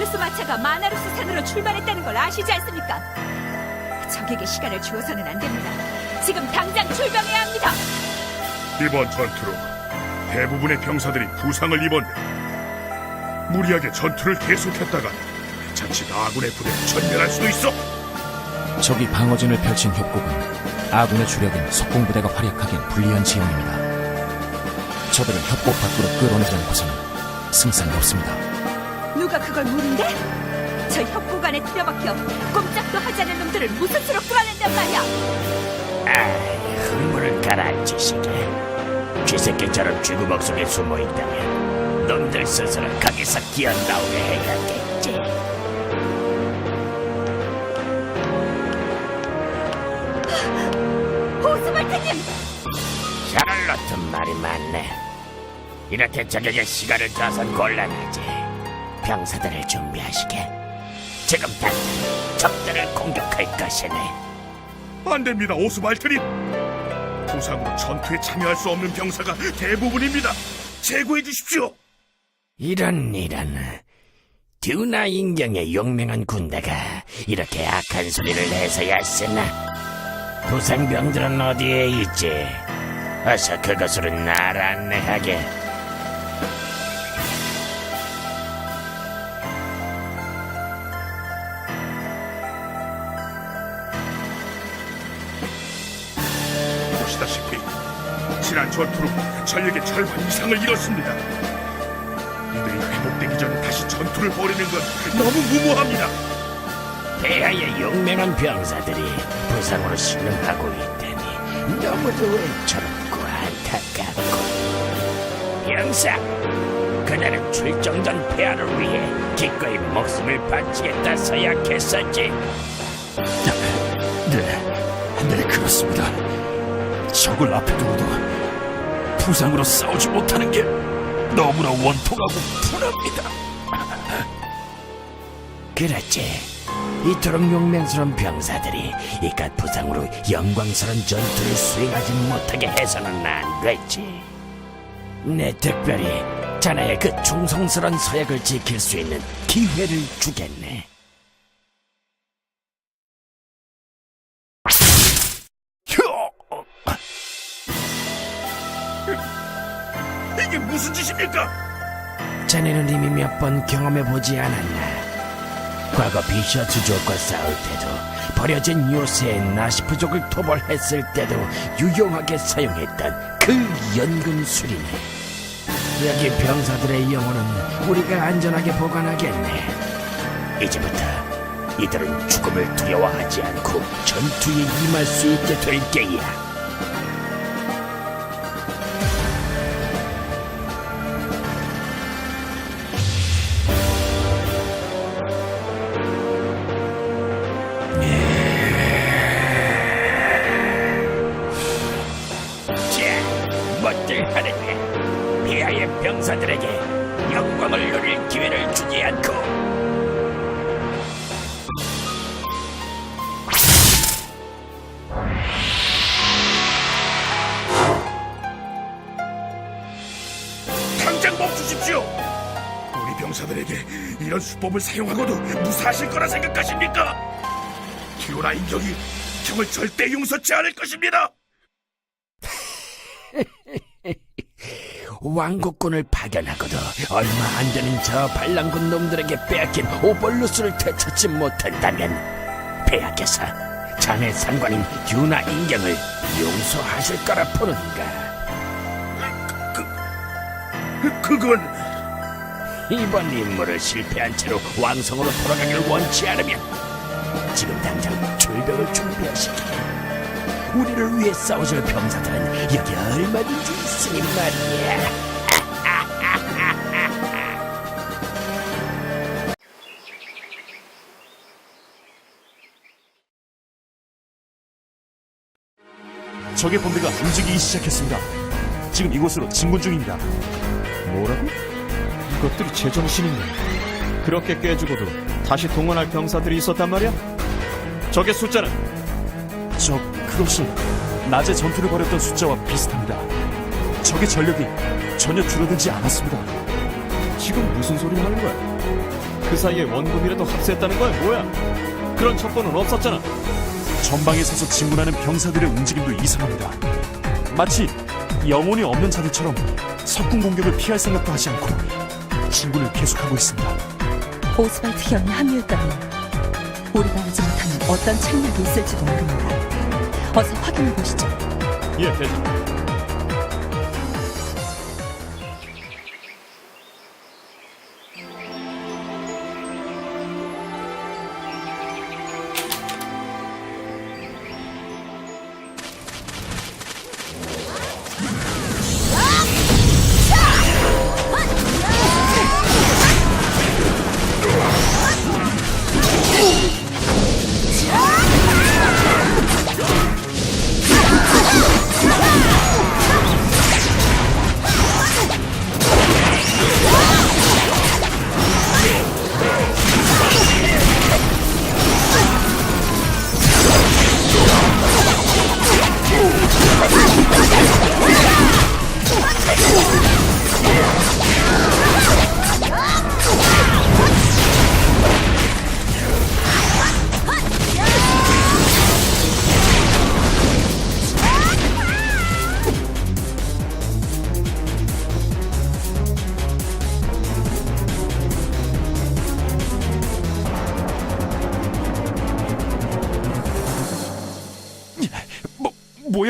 오벌루스 마차가 마나루스 산으로 출발했다는 걸 아시지 않습니까? 적에게 시간을 주어서는 안 됩니다. 지금 당장 출병해야 합니다. 이번 전투로 대부분의 병사들이 부상을 입었네. 무리하게 전투를 계속했다가 자칫 아군의 부대를 전멸할 수도 있어. 적이 방어진을 펼친 협곡은 아군의 주력인 석공부대가 활약하기엔 불리한 지형입니다. 저들을 협곡 밖으로 끌어내려는 곳에는 승산이 없습니다. 누가 그걸 모른대? 저 협곡 안에 틀어박혀 꼼짝도 하지 않는 놈들을 무슨 수로 끌어낸단 말이야? 아, 흥물을 가라앉히시게. 쥐새끼처럼 쥐구멍 속에 숨어 있다면 놈들 스스로 거기서 뛰어나오게 해야겠지. 호스발트님! 샤를로트 말이 맞네. 이렇게 적에게 시간을 줘선 곤란하지. 병사들을 준비하시게. 지금 당장 적들을 공격할 것이네. 안 됩니다, 오스발트님. 부상으로 전투에 참여할 수 없는 병사가 대부분입니다. 제거해 주십시오. 이런 이런 듀나 인경의 용맹한 군대가 이렇게 악한 소리를 해서야 쓰나 부상병들은 어디에 있지 어서 그것으로 날 안내하게 보시다시피 지난 전투로 전력의 절반 이상을 잃었습니다. 이들이 회복되기 전에 다시 전투를 벌이는 건 너무 무모합니다. 폐하의 용맹한 병사들이 부상으로 신음하고 있다니 너무도 외롭고 안타깝고 병사 그날은 출정 전 폐하를 위해 기꺼이 목숨을 바치겠다 서약했었지 네, 네 그렇습니다. 적을 앞에 두고도 부상으로 싸우지 못하는 게 너무나 원통하고 분합니다. 그렇지. 이토록 용맹스러운 병사들이 이깟 부상으로 영광스러운 전투를 수행하지 못하게 해서는 안 됐지. 내 특별히 자네의 그 충성스러운 서약을 지킬 수 있는 기회를 주겠네. 자네는 이미 몇 번 경험해보지 않았나? 과거 비셔츠 족과 싸울 때도 버려진 요새의 나시프족을 토벌했을 때도 유용하게 사용했던 그 연금술이네. 여기 병사들의 영혼은 우리가 안전하게 보관하겠네. 이제부터 이들은 죽음을 두려워하지 않고 전투에 임할 수 있게 될 게야. 병사들에게 영광을 누릴 기회를 주지 않고 당장 멈추십시오. 우리 병사들에게 이런 수법을 사용하고도 무사하실 거라 생각하십니까? 기오라 인격이 형을 절대 용서치 않을 것입니다. 왕국군을 파견하고도 얼마 안 되는 저 반란군 놈들에게 빼앗긴 오벌루스를 되찾지 못한다면 폐하께서 자네 상관인 유나 인경을 용서하실 거라 보는가? 그건 이번 임무를 실패한 채로 왕성으로 돌아가기를 원치 않으면 지금 당장 출병을 준비하시게 우리를 위해 싸워줄 병사들은 여기 얼마든지 있으니 말이야 적의 본대가 움직이기 시작했습니다. 지금 이곳으로 진군 중입니다. 뭐라고? 이것들이 제정신이네. 그렇게 깨주고도 다시 동원할 병사들이 있었단 말이야? 적의 숫자는 저 그것이 낮에 전투를 벌였던 숫자와 비슷합니다. 적의 전력이 전혀 줄어들지 않았습니다. 지금 무슨 소리 하는 거야? 그 사이에 원금이라도 합세했다는 거야 뭐야? 그런 첩보는 없었잖아. 전방에 서서 진군하는 병사들의 움직임도 이상합니다. 마치 영혼이 없는 자들처럼 석궁 공격을 피할 생각도 하지 않고 진군을 계속하고 있습니다. 오스발트 형이 합류했다면 우리가 알지 못하는 어떤 책략이 있을지도 모릅니다. 어서 확인해 보시죠. 예, 대장.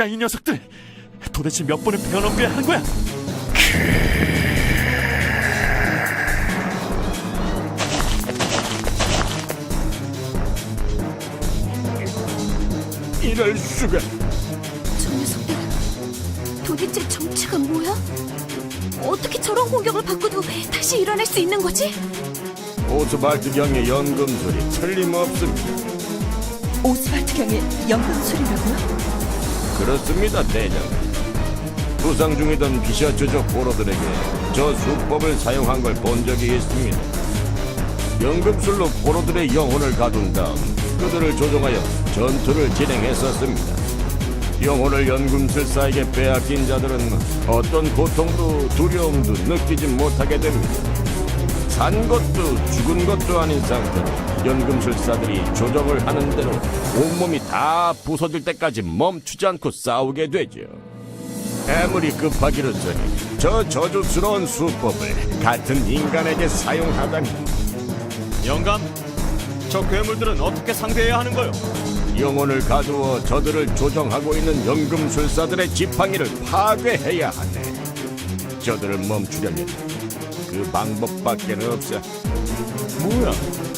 뭐야 이 녀석들? 도대체 몇 번을 배워넘겨야 하는 거야? 이럴 수가. 저 녀석들 도대체 정체가 뭐야? 어떻게 저런 공격을 받고도 다시 일어날 수 있는 거지? 오스발트 경의 연금 소리 틀림없습니다. 오스발트 경의 연금술이라고요? 그렇습니다, 대장. 부상 중이던 비셔츠족 포로들에게 저 수법을 사용한 걸 본 적이 있습니다. 연금술로 포로들의 영혼을 가둔 다음 그들을 조종하여 전투를 진행했었습니다. 영혼을 연금술사에게 빼앗긴 자들은 어떤 고통도 두려움도 느끼지 못하게 됩니다. 산 것도 죽은 것도 아닌 상태로 연금술사들이 조정을 하는 대로 온몸이 다 부서질 때까지 멈추지 않고 싸우게 되죠. 아무리 급하기로서니 저 저주스러운 수법을 같은 인간에게 사용하다니 영감, 저 괴물들은 어떻게 상대해야 하는 거요? 영혼을 가두어 저들을 조정하고 있는 연금술사들의 지팡이를 파괴해야 하네. 저들을 멈추려면 그 방법밖에 없어. 뭐야?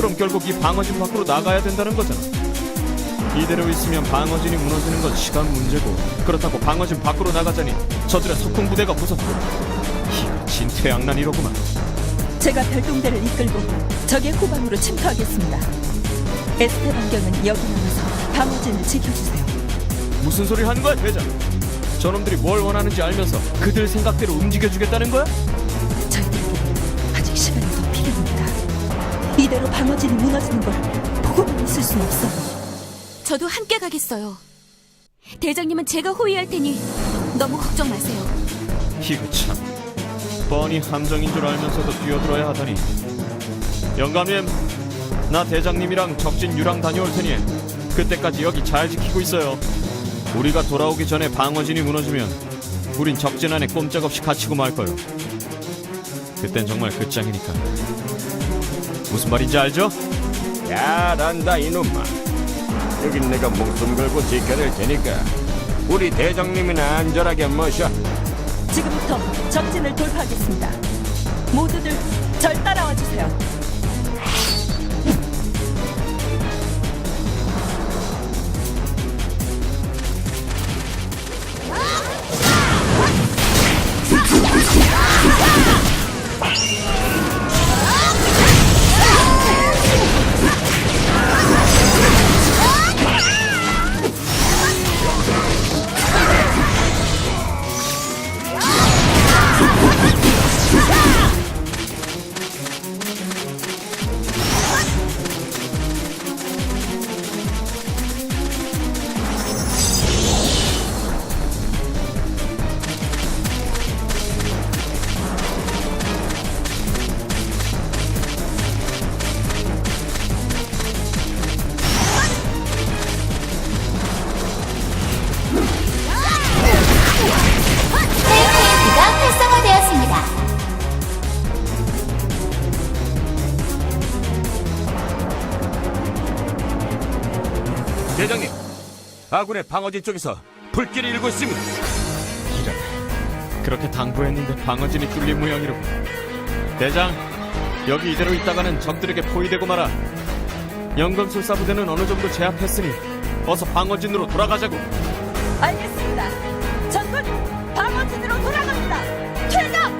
그럼 결국 이 방어진 밖으로 나가야 된다는 거잖아. 이대로 있으면 방어진이 무너지는 건 시간 문제고 그렇다고 방어진 밖으로 나가자니 저들의 석궁 부대가 부서지고 이거 진퇴양난이로구만. 제가 별동대를 이끌고 적의 후방으로 침투하겠습니다. 에스테반 경은 여기 남아서 방어진을 지켜주세요. 무슨 소리 하는 거야 대장? 저놈들이 뭘 원하는지 알면서 그들 생각대로 움직여주겠다는 거야? 저희들에게 아직 시간이. 이대로 방어진이 무너지는 걸 보고만 있을 순 없어요. 저도 함께 가겠어요. 대장님은 제가 호위할 테니 너무 걱정 마세요. 이거 참 뻔히 함정인 줄 알면서도 뛰어들어야 하다니 영감님 나 대장님이랑 적진 유랑 다녀올 테니 그때까지 여기 잘 지키고 있어요 우리가 돌아오기 전에 방어진이 무너지면 우린 적진 안에 꼼짝없이 갇히고 말 거요 그땐 정말 끝장이니까 무슨 말인지 알죠? 잘한다 이놈아. 여긴 내가 목숨 걸고 지켜낼 테니까 우리 대장님이나 안전하게 모셔. 지금부터 적진을 돌파하겠습니다. 모두들 절 따라와 주세요. 아군의 방어진 쪽에서 불길이 일고 있습니다. 이런 그렇게 당부했는데 방어진이 뚫린 모양이로 대장 여기 이대로 있다가는 적들에게 포위되고 말아 연금술사 부대는 어느 정도 제압했으니 어서 방어진으로 돌아가자고 알겠습니다. 전군 방어진으로 돌아갑니다. 퇴장!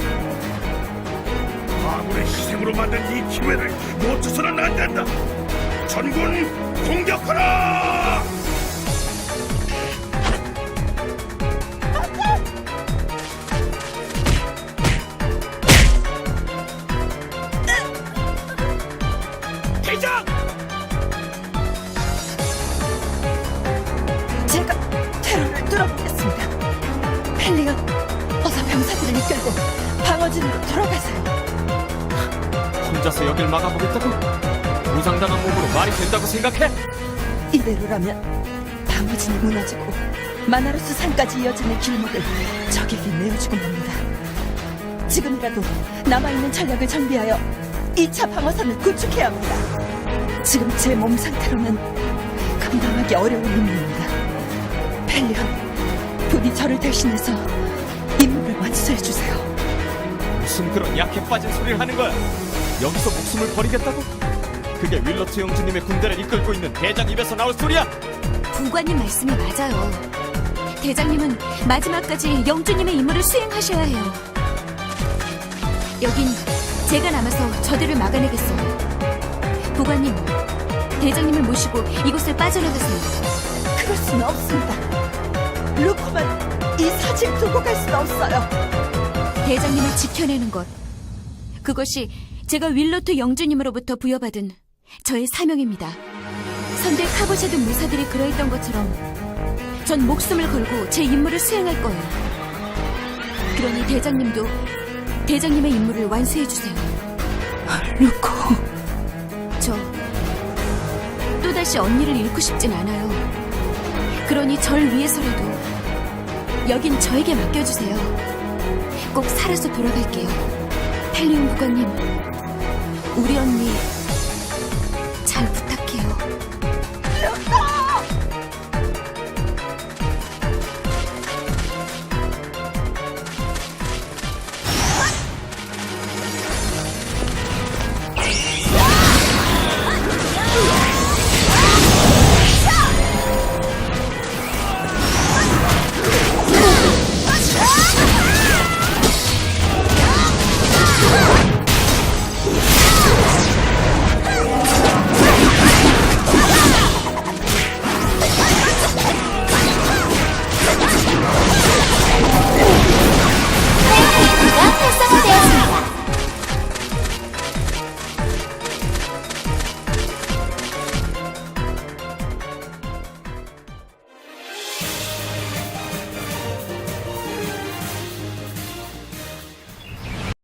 아군의 희생으로 만든 이 기회를 놓쳐서는 안 된다. 전군 공격하라! 대장! 제가 테러를 뚫어보겠습니다. 펠리언, 어서 병사들을 이끌고 방어진으로 돌아가세요. 혼자서 여길 막아보겠다고? 부상당한 몸으로 말이 된다고 생각해? 이대로라면 방어진이 무너지고 마나루스 산까지 이어지는 길목을 적에게 내어주고 맙니다. 지금이라도 남아있는 전력을 정비하여 2차 방어선을 구축해야 합니다. 지금 제 몸 상태로는 감당하기 어려운 임무입니다. 펠리언, 부디 저를 대신해서 임무를 완수해주세요. 무슨 그런 약해 빠진 소리를 하는 거야? 여기서 목숨을 버리겠다고? 그게 윌러트 영주님의 군대를 이끌고 있는 대장 입에서 나올 소리야? 부관님 말씀이 맞아요. 대장님은 마지막까지 영주님의 임무를 수행하셔야 해요. 여긴 제가 남아서 저들을 막아내겠어요. 부관님, 대장님을 모시고 이곳을 빠져나가세요. 그럴 수는 없습니다. 루커만 이 사실 두고 갈 수는 없어요. 대장님을 지켜내는 것. 그것이 제가 윌로트 영주님으로부터 부여받은 저의 사명입니다. 선대 카보샤드 무사들이 그러했던 것처럼 전 목숨을 걸고 제 임무를 수행할 거예요. 그러니 대장님도 대장님의 임무를 완수해 주세요. 루코, 저 또다시 언니를 잃고 싶진 않아요. 그러니 절 위해서라도 여긴 저에게 맡겨주세요. 꼭 살아서 돌아갈게요. 펠리온 부관님, 우리 언니.